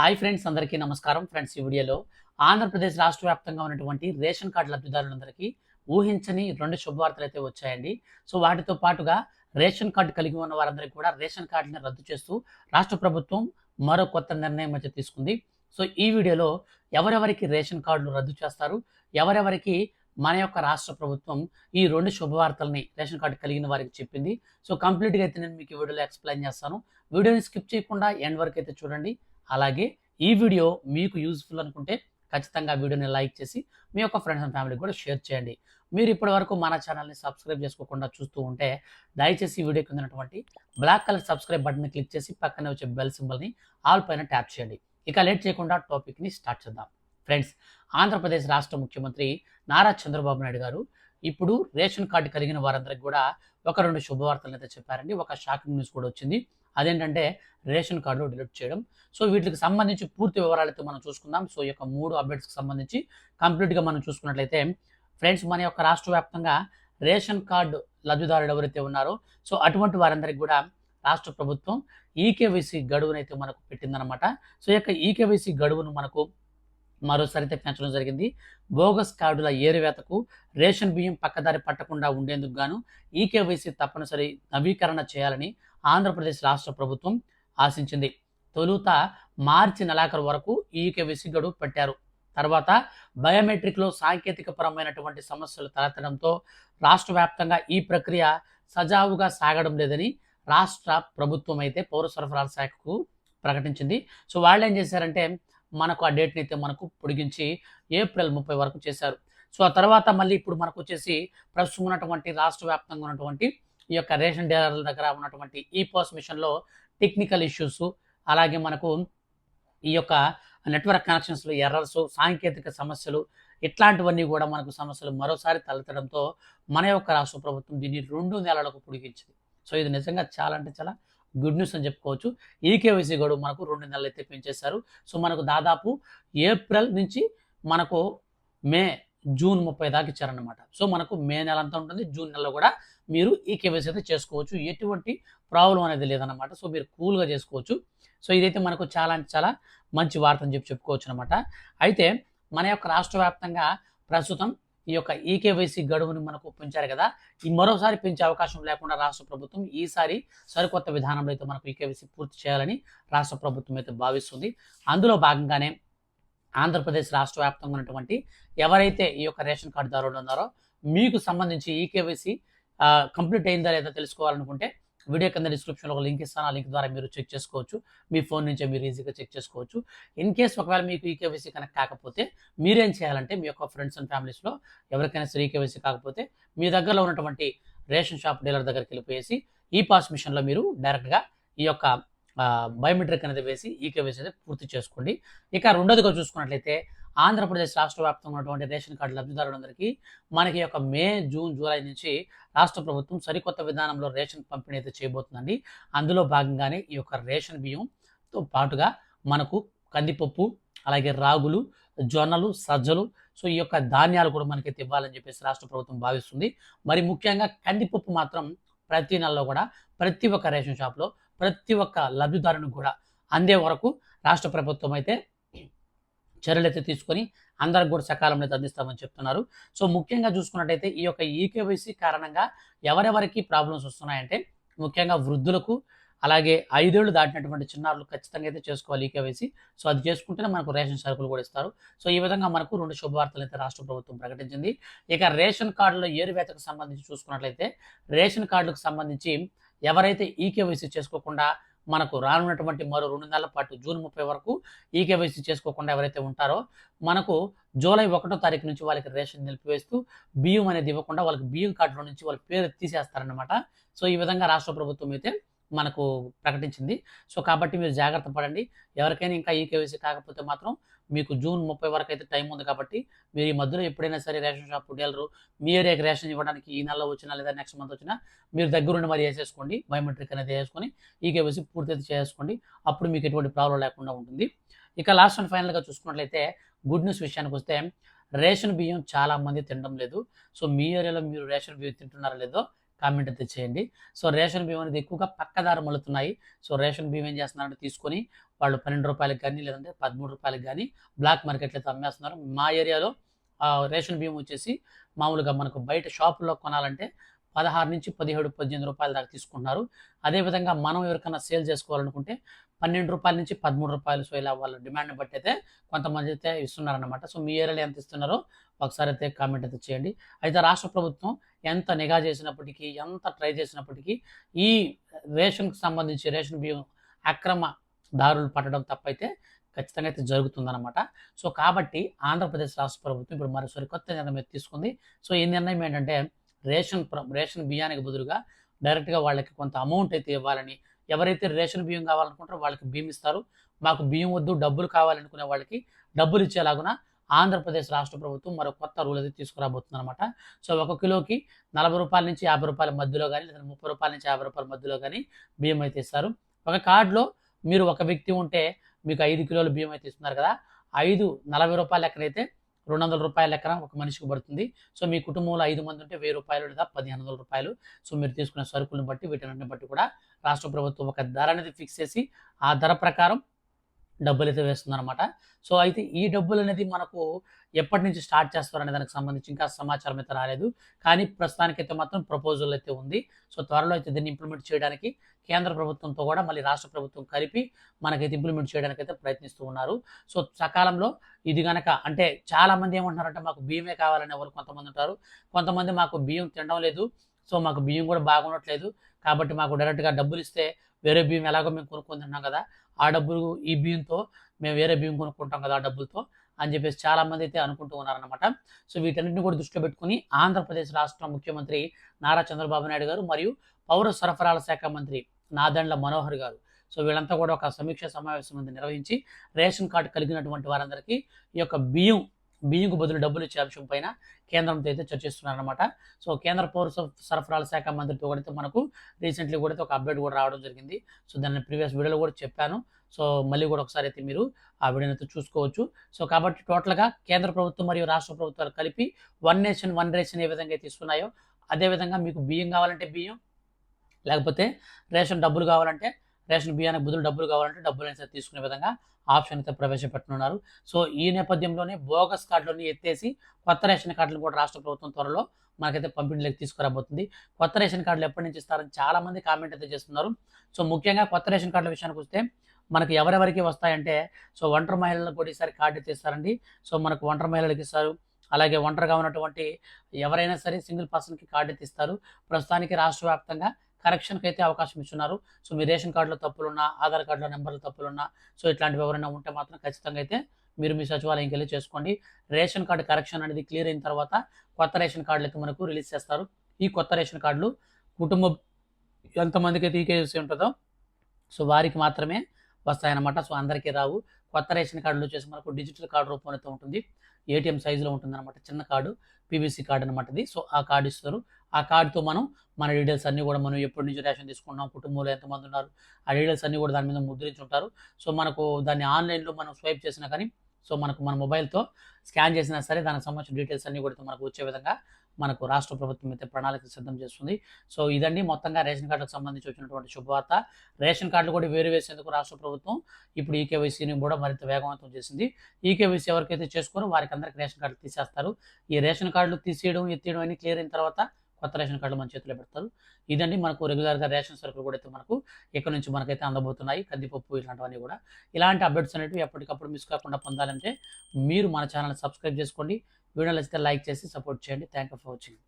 Hi friends అందరికీ నమస్కారం. Friends ఈ వీడియోలో ఆంధ్రప్రదేశ్ రాష్ట్ర వ్యాప్తంగా ఉన్నటువంటి రేషన్ కార్డు లబ్ధిదారులందరికీ ఊహించని రెండు శుభవార్తలు అయితే వచ్చాయండి. సో వాటితో పాటుగా రేషన్ కార్డు కలిగి ఉన్న వారందరికీ కూడా రేషన్ కార్డుని రద్దు చేస్తూ రాష్ట్ర ప్రభుత్వం మరో కొత్త నిర్ణయం మధ్య తీసుకుంది. సో ఈ వీడియోలో ఎవరెవరికి రేషన్ కార్డులు రద్దు చేస్తారు ఎవరెవరికి మన యొక్క రాష్ట్ర ప్రభుత్వం ఈ రెండు శుభవార్తల్ని రేషన్ కార్డు కలిగిన వారికి చెప్పింది. సో కంప్లీట్గా అయితే నేను మీకు ఈ వీడియోలో ఎక్స్ప్లెయిన్ చేస్తాను. వీడియోని స్కిప్ చేయకుండా ఎండ్ వరకు అయితే చూడండి. అలాగే ఈ వీడియో మీకు యూజ్ఫుల్ అనుకుంటే ఖచ్చితంగా వీడియోని లైక్ చేసి మీ యొక్క ఫ్రెండ్స్ అండ్ ఫ్యామిలీకి కూడా షేర్ చేయండి. మీరు ఇప్పటి వరకు మన ఛానల్ని సబ్స్క్రైబ్ చేసుకోకుండా చూస్తూ ఉంటే దయచేసి ఈ వీడియో కింద ఉన్నటువంటి బ్లాక్ కలర్ సబ్స్క్రైబ్ బటన్ని క్లిక్ చేసి పక్కనే వచ్చే బెల్ సింబల్ని ఆల్ పైన ట్యాప్ చేయండి. ఇక లేట్ చేయకుండా టాపిక్ని స్టార్ట్ చేద్దాం. ఫ్రెండ్స్ ఆంధ్రప్రదేశ్ రాష్ట్ర ముఖ్యమంత్రి నారా చంద్రబాబు నాయుడు గారు ఇప్పుడు రేషన్ కార్డు కలిగిన వారందరికి కూడా ఒక రెండు శుభవార్తలు అయితే చెప్పారండి. ఒక షాకింగ్ న్యూస్ కూడా వచ్చింది. అదేంటంటే రేషన్ కార్డులు డిలీట్ చేయడం. సో వీటికి సంబంధించి పూర్తి వివరాలైతే మనం చూసుకుందాం. సో ఈ యొక్క మూడు అప్డేట్స్కి సంబంధించి కంప్లీట్గా మనం చూసుకున్నట్లయితే ఫ్రెండ్స్ మన యొక్క రాష్ట్ర వ్యాప్తంగా రేషన్ కార్డు లబ్ధిదారులు ఎవరైతే ఉన్నారో సో అటువంటి వారందరికి కూడా రాష్ట్ర ప్రభుత్వం ఈకేవైసీ గడువునైతే మనకు పెట్టిందనమాట సో ఈ యొక్క ఈకేవైసీ గడువును మనకు మరోసారి అయితే పెంచడం జరిగింది. బోగస్ కార్డుల ఏరువేతకు రేషన్ బియ్యం పక్కదారి పట్టకుండా ఉండేందుకు గాను ఈకేవైసీ తప్పనిసరి నవీకరణ చేయాలని ఆంధ్రప్రదేశ్ రాష్ట్ర ప్రభుత్వం ఆశించింది. తొలుత మార్చి నెలాఖరు వరకు ఈకే గడువు పెట్టారు. తర్వాత బయోమెట్రిక్లో సాంకేతిక పరమైనటువంటి సమస్యలు తలెత్తడంతో రాష్ట్ర వ్యాప్తంగా ఈ ప్రక్రియ సజావుగా సాగడం లేదని రాష్ట్ర ప్రభుత్వం అయితే పౌర సరఫరాల శాఖకు ప్రకటించింది. సో వాళ్ళు ఏం చేశారంటే మనకు ఆ డేట్ని అయితే మనకు పొడిగించి ఏప్రిల్ ముప్పై వరకు చేశారు. సో ఆ తర్వాత మళ్ళీ ఇప్పుడు మనకు వచ్చేసి ప్రస్తుతం ఉన్నటువంటి రాష్ట్ర వ్యాప్తంగా ఉన్నటువంటి ఈ యొక్క రేషన్ డీలర్ల దగ్గర ఉన్నటువంటి ఈ పోస్ట్ మిషన్లో టెక్నికల్ ఇష్యూస్ అలాగే మనకు ఈ యొక్క నెట్వర్క్ కనెక్షన్స్లో ఎర్రర్స్ సాంకేతిక సమస్యలు ఇట్లాంటివన్నీ కూడా మనకు సమస్యలు మరోసారి తలెత్తడంతో మన యొక్క రాష్ట్ర ప్రభుత్వం దీన్ని రెండు నెలలకు పొడిగించింది. సో ఇది నిజంగా చాలా అంటే చాలా గుడ్ న్యూస్ అని చెప్పుకోవచ్చు. ఈకేవైసీ గడువు మనకు రెండు నెలలు అయితే పెంచేశారు. సో మనకు దాదాపు ఏప్రిల్ నుంచి మనకు మే జూన్ ముప్పై దాకా ఇచ్చారనమాట సో మనకు మే నెల అంతా ఉంటుంది. జూన్ నెలలో కూడా మీరు ఈ కేవైసీ అయితే చేసుకోవచ్చు. ఎటువంటి ప్రాబ్లం అనేది లేదన్నమాట. సో మీరు కూల్గా చేసుకోవచ్చు. సో ఇదైతే మనకు చాలా అంటే చాలా మంచి వార్త అని చెప్పి చెప్పుకోవచ్చు అనమాట అయితే మన యొక్క రాష్ట్ర వ్యాప్తంగా ప్రస్తుతం ఈ యొక్క ఈకేవైసీ గడువుని మనకు పెంచారు కదా. ఈ మరోసారి పెంచే అవకాశం లేకుండా రాష్ట్ర ప్రభుత్వం ఈసారి సరికొత్త విధానంలో అయితే మనకు ఈకేవైసీ పూర్తి చేయాలని రాష్ట్ర ప్రభుత్వం అయితే భావిస్తుంది. అందులో భాగంగానే ఆంధ్రప్రదేశ్ రాష్ట్ర వ్యాప్తంగా ఉన్నటువంటి ఎవరైతే ఈ యొక్క రేషన్ కార్డుదారులు ఉన్నారో మీకు సంబంధించి ఈకేవైసీ కంప్లీట్ అయిందా లేదా తెలుసుకోవాలనుకుంటే వీడియో కింద డిస్క్రిప్షన్లో ఒక లింక్ ఇస్తాను. ఆ లింక్ ద్వారా మీరు చెక్ చేసుకోవచ్చు. మీ ఫోన్ నుంచే మీరు ఈజీగా చెక్ చేసుకోవచ్చు. ఇన్ కేస్ ఒకవేళ మీకు ఈకేవైసీ కనెక్ట్ కాకపోతే మీరేం చేయాలంటే మీ యొక్క ఫ్రెండ్స్ అండ్ ఫ్యామిలీస్లో ఎవరికైనా సరే ఈకేవైసీ కాకపోతే మీ దగ్గరలో ఉన్నటువంటి రేషన్ షాప్ డీలర్ దగ్గరికి వెళ్ళిపోయేసి ఈ పాస్ మిషన్లో మీరు డైరెక్ట్గా ఈ యొక్క బయోమెట్రిక్ అనేది వేసి ఈకేవైసీ అయితే పూర్తి చేసుకోండి. ఇక రెండోదిగా చూసుకున్నట్లయితే ఆంధ్రప్రదేశ్ రాష్ట్ర వ్యాప్తంగా ఉన్నటువంటి రేషన్ కార్డు లబ్ధిదారులందరికీ మనకి యొక్క మే జూన్ జూలై నుంచి రాష్ట్ర ప్రభుత్వం సరికొత్త విధానంలో రేషన్ పంపిణీ అయితే చేయబోతుందండి. అందులో భాగంగానే ఈ యొక్క రేషన్ బియ్యంతో పాటుగా మనకు కందిపప్పు అలాగే రాగులు జొన్నలు సజ్జలు సో ఈ యొక్క ధాన్యాలు కూడా మనకైతే ఇవ్వాలని చెప్పేసి రాష్ట్ర ప్రభుత్వం భావిస్తుంది. మరి ముఖ్యంగా కందిపప్పు మాత్రం ప్రతి నెలలో కూడా ప్రతి ఒక్క రేషన్ షాప్లో ప్రతి ఒక్క లబ్ధిదారునికి కూడా అందే వరకు రాష్ట్ర ప్రభుత్వం అయితే చర్యలైతే తీసుకొని అందరికి కూడా సకాలంలో అయితే అందిస్తామని చెప్తున్నారు. సో ముఖ్యంగా చూసుకున్నట్టయితే ఈ యొక్క ఈకేవైసీ కారణంగా ఎవరెవరికి ప్రాబ్లమ్స్ వస్తున్నాయంటే ముఖ్యంగా వృద్ధులకు అలాగే ఐదేళ్ళు దాటినటువంటి చిన్నారులు ఖచ్చితంగా అయితే చేసుకోవాలి ఈకేవైసీ సో అది చేసుకుంటేనే మనకు రేషన్ సరుకులు కూడా ఇస్తారు. సో ఈ విధంగా మనకు రెండు శుభవార్తలు అయితే రాష్ట్ర ప్రభుత్వం ప్రకటించింది. ఇక రేషన్ కార్డులో ఏరువేతకు సంబంధించి చూసుకున్నట్లయితే రేషన్ కార్డులకు సంబంధించి ఎవరైతే ఈకేవైసీ చేసుకోకుండా మనకు రానున్నటువంటి మరో రెండు నెలల పాటు జూన్ ముప్పై వరకు ఈ కేవైసీ చేసుకోకుండా ఎవరైతే ఉంటారో మనకు జూలై ఒకటో తారీఖు నుంచి వాళ్ళకి రేషన్ నిలిపివేస్తూ బియ్యం అనేది ఇవ్వకుండా వాళ్ళకి బియ్యం కార్డులో నుంచి వాళ్ళ పేరు తీసేస్తారనమాట సో ఈ విధంగా రాష్ట్ర ప్రభుత్వం అయితే మనకు ప్రకటించింది. సో కాబట్టి మీరు జాగ్రత్త పడండి. ఎవరికైనా ఇంకా ఈ కేవైసీ కాకపోతే మాత్రం మీకు జూన్ ముప్పై వరకు అయితే టైం ఉంది కాబట్టి మీరు ఈ మధ్యలో ఎప్పుడైనా సరే రేషన్ షాప్ డీలరు మీ ఏరియాకి రేషన్ ఇవ్వడానికి ఈ నెలలో వచ్చినా లేదా నెక్స్ట్ మంత్ వచ్చినా మీరు దగ్గరుండి మరి వేసేసుకోండి. బయోమెట్రిక్ అనేది వేసుకొని కేవైసీ పూర్తి అయితే చేసుకోండి అప్పుడు మీకు ఎటువంటి ప్రాబ్లం లేకుండా ఉంటుంది. ఇక లాస్ట్ అండ్ ఫైనల్గా చూసుకున్నట్లయితే గుడ్ న్యూస్ విషయానికి వస్తే రేషన్ బియ్యం చాలా మంది తినడం లేదు. సో మీ ఏరియాలో మీరు రేషన్ బియ్యం తింటున్నారో లేదో కామెంట్ అయితే చేయండి. సో రేషన్ బియ్యం అనేది ఎక్కువగా పక్కదారి మలుతున్నాయి. సో రేషన్ బియ్యం ఏం చేస్తున్నారంటే తీసుకొని వాళ్ళు పన్నెండు రూపాయలకు కానీ లేదంటే పదమూడు రూపాయలకు కానీ బ్లాక్ మార్కెట్లో అయితే అమ్మేస్తున్నారు. మా ఏరియాలో రేషన్ బియ్యం వచ్చేసి మామూలుగా మనకు బయట షాపుల్లో కొనాలంటే పదహారు నుంచి పదిహేడు పద్దెనిమిది రూపాయల దాకా తీసుకుంటున్నారు. అదేవిధంగా మనం ఎవరికైనా సేల్ చేసుకోవాలనుకుంటే పన్నెండు రూపాయల నుంచి పదమూడు రూపాయలు సో ఇలా వాళ్ళ డిమాండ్ని బట్టి అయితే కొంతమంది అయితే ఇస్తున్నారన్నమాట. సో మీ ఏరియాలో ఎంత ఇస్తున్నారో ఒకసారి అయితే కామెంట్ అయితే చేయండి. అయితే రాష్ట్ర ప్రభుత్వం ఎంత నిఘా చేసినప్పటికీ ఎంత ట్రై చేసినప్పటికీ ఈ రేషన్కి సంబంధించి రేషన్ బియ్యం అక్రమ దారులు పట్టడం తప్పైతే ఖచ్చితంగా అయితే జరుగుతుందన్నమాట. సో కాబట్టి ఆంధ్రప్రదేశ్ రాష్ట్ర ప్రభుత్వం ఇప్పుడు మరి సరికొత్త నిర్ణయం అయితే తీసుకుంది. సో ఈ నిర్ణయం ఏంటంటే రేషన్ రేషన్ బియ్యానికి బదులుగా డైరెక్ట్గా వాళ్ళకి కొంత అమౌంట్ అయితే ఇవ్వాలని ఎవరైతే రేషన్ బియ్యం కావాలనుకుంటారో వాళ్ళకి బియ్యం ఇస్తారు. మాకు బియ్యం వద్దు డబ్బులు కావాలనుకునే వాళ్ళకి డబ్బులు ఇచ్చేలాగున ఆంధ్రప్రదేశ్ రాష్ట్ర ప్రభుత్వం మరో కొత్త రూల్ అయితే తీసుకురాబోతుంది అనమాట సో ఒక కిలోకి నలభై రూపాయల నుంచి యాభై రూపాయల మధ్యలో కానీ లేదా ముప్పై రూపాయల నుంచి యాభై రూపాయల మధ్యలో కానీ బియ్యం అయితే ఇస్తారు. ఒక కార్డులో మీరు ఒక వ్యక్తి ఉంటే మీకు ఐదు కిలోల బియ్యం అయితే ఇస్తున్నారు కదా ఐదు నలభై రూపాయల లెక్కనైతే రెండు వందల రూపాయల లెక్కన ఒక మనిషికి పడుతుంది. సో మీ కుటుంబంలో ఐదు మంది ఉంటే వెయ్యి రూపాయలు లేదా పదిహేను వందల రూపాయలు. సో మీరు తీసుకునే సరుకులను బట్టి వీటిని బట్టి కూడా రాష్ట్ర ప్రభుత్వం ఒక ధర అనేది ఫిక్స్ చేసి ఆ ధర ప్రకారం డబ్బులు అయితే వేస్తుందన్నమాట సో అయితే ఈ డబ్బులు అనేది మనకు ఎప్పటి నుంచి స్టార్ట్ చేస్తారనే దానికి సంబంధించి ఇంకా సమాచారం అయితే రాలేదు. కానీ ప్రస్తుతానికైతే మాత్రం ప్రపోజల్ అయితే ఉంది. సో త్వరలో అయితే దీన్ని ఇంప్లిమెంట్ చేయడానికి కేంద్ర ప్రభుత్వంతో కూడా మళ్ళీ రాష్ట్ర ప్రభుత్వం కలిపి మనకైతే ఇంప్లిమెంట్ చేయడానికి అయితే ప్రయత్నిస్తూ ఉన్నారు. సో సకాలంలో ఇది గనక అంటే చాలా మంది ఏమంటున్నారంటే మాకు బియ్యమే కావాలని ఎవరు కొంతమంది ఉంటారు. కొంతమంది మాకు బియ్యం తినడం లేదు. సో మాకు బియ్యం కూడా బాగుండట్లేదు. కాబట్టి మాకు డైరెక్ట్గా డబ్బులు ఇస్తే వేరే బియ్యం ఎలాగో మేము కొనుక్కొని తిన్నాం కదా ఆ డబ్బులు ఈ బియ్యంతో మేము వేరే బియ్యం కొనుక్కుంటాం కదా ఆ డబ్బులతో అని చెప్పేసి చాలామంది అయితే అనుకుంటూ ఉన్నారనమాట సో వీటన్నిటిని కూడా దృష్టిలో పెట్టుకుని ఆంధ్రప్రదేశ్ రాష్ట్ర ముఖ్యమంత్రి నారా చంద్రబాబు నాయుడు గారు మరియు పౌర సరఫరాల శాఖ మంత్రి నాదండ్ల మనోహర్ గారు. సో వీళ్ళంతా కూడా ఒక సమీక్ష సమావేశం నిర్వహించి రేషన్ కార్డు కలిగినటువంటి వారందరికీ ఈ యొక్క బియ్యం బియ్యంకు బదులు డబ్బులు ఇచ్చే అంశం పైన కేంద్రంతో అయితే చర్చిస్తున్నారనమాట సో కేంద్ర పౌర సరఫరాల శాఖ మంత్రితో కూడా మనకు రీసెంట్లీ కూడా అయితే ఒక అప్డేట్ కూడా రావడం జరిగింది. సో దాన్ని ప్రీవియస్ వీడియోలో కూడా చెప్పాను. సో మళ్ళీ కూడా ఒకసారి అయితే మీరు ఆ వీడియోని అయితే చూసుకోవచ్చు. సో కాబట్టి టోటల్గా కేంద్ర ప్రభుత్వం మరియు రాష్ట్ర ప్రభుత్వాలు కలిపి వన్ నేషన్ వన్ రేషన్ ఏ విధంగా అయితే ఇస్తున్నాయో అదేవిధంగా మీకు బియ్యం కావాలంటే బియ్యం లేకపోతే రేషన్ డబ్బులు కావాలంటే రేషన్ బియ్యానికి బదులు డబ్బులు కావాలంటే డబ్బులు అయితే తీసుకునే విధంగా ఆప్షన్ అయితే ప్రవేశపెట్టనున్నారు. సో ఈ నేపథ్యంలోనే బోగస్ కార్డులని ఎత్తేసి కొత్త రేషన్ కార్డులు కూడా రాష్ట్ర ప్రభుత్వం త్వరలో మనకైతే పంపిణీలోకి తీసుకురాబోతుంది. కొత్త రేషన్ కార్డులు ఎప్పటి నుంచి ఇస్తారని చాలామంది కామెంట్ అయితే చేస్తున్నారు. సో ముఖ్యంగా కొత్త రేషన్ కార్డుల విషయానికి వస్తే మనకి ఎవరెవరికి వస్తాయంటే సో ఒంటరి మహిళలకు కూడా ఈసారి కార్డు అయితే ఇస్తారండి. సో మనకు ఒంటరి మహిళలకు ఇస్తారు. అలాగే ఒంటరిగా ఉన్నటువంటి ఎవరైనా సరే సింగిల్ పర్సన్కి కార్డు తీస్తారు ఇస్తారు. ప్రస్తుతానికి రాష్ట్ర వ్యాప్తంగా కరెక్షన్కి అయితే అవకాశం ఇస్తున్నారు. సో మీ రేషన్ కార్డులో తప్పులున్నా ఆధార్ కార్డులో నెంబర్లు తప్పులున్నా సో ఇట్లాంటివి ఎవరైనా ఉంటే మాత్రం ఖచ్చితంగా అయితే మీరు మీ సచివాలయంకి వెళ్ళి చేసుకోండి. రేషన్ కార్డు కరెక్షన్ అనేది క్లియర్ అయిన తర్వాత కొత్త రేషన్ కార్డులు అయితే మనకు రిలీజ్ చేస్తారు. ఈ కొత్త రేషన్ కార్డులు కుటుంబం ఎంతమందికి అయితే ఈకేసి ఉంటుందో సో వారికి మాత్రమే వస్తాయన్నమాట. సో అందరికీ రావు. కొత్త రేషన్ కార్డులు వచ్చేసి మనకు డిజిటల్ కార్డు రూపంలో ఉంటుంది. ఏటీఎం సైజులో ఉంటుంది అనమాట చిన్న కార్డు పీవీసీ కార్డు అనమాట ఇది. సో ఆ కార్డు ఇస్తారు. ఆ కార్డుతో మనం మన డీటెయిల్స్ అన్నీ కూడా మనం ఎప్పటి నుంచి రేషన్ తీసుకున్నాం కుటుంబంలో ఎంతమంది ఉన్నారు ఆ డీటెయిల్స్ అన్నీ కూడా దాని మీద ముద్రించి ఉంటారు సో మనకు దాన్ని ఆన్లైన్లో మనం స్వైప్ చేసినా కానీ సో మనకు మన మొబైల్తో స్కాన్ చేసినా సరే దానికి సంబంధించిన డీటెయిల్స్ అన్నీ కూడా మనకు వచ్చే విధంగా మనకు రాష్ట్ర ప్రభుత్వం అయితే ప్రణాళిక సిద్ధం చేస్తుంది. సో ఇదండి మొత్తంగా రేషన్ కార్డులకు సంబంధించి వచ్చినటువంటి శుభవార్త. రేషన్ కార్డులు కూడా వేరు వేసేందుకు రాష్ట్ర ప్రభుత్వం ఇప్పుడు ఈకేవైసీని కూడా మరింత వేగవంతం చేసింది. ఈకేవైసీ ఎవరికైతే చేసుకోరో వారికి అందరికి రేషన్ కార్డులు తీసేస్తారు. ఈ రేషన్ కార్డులు తీసేయడం ఎత్తేయడం అని క్లియర్ అయిన తర్వాత కొత్త రేషన్ కార్డులు మన చేతిలో పెడతారు. ఇదండి మనకు రెగ్యులర్గా రేషన్ సరుకులు కూడా అయితే మనకు ఇక్కడ నుంచి మనకైతే అందబోతున్నాయి. కందిపప్పు ఇలాంటివన్నీ కూడా. ఇలాంటి అప్డేట్స్ అనేవి ఎప్పటికప్పుడు మిస్ కాకుండా పొందాలంటే మీరు మన ఛానల్ సబ్స్క్రైబ్ చేసుకోండి. వీడియోలు అయితే లైక్ చేసి సపోర్ట్ చేయండి. Thank you for watching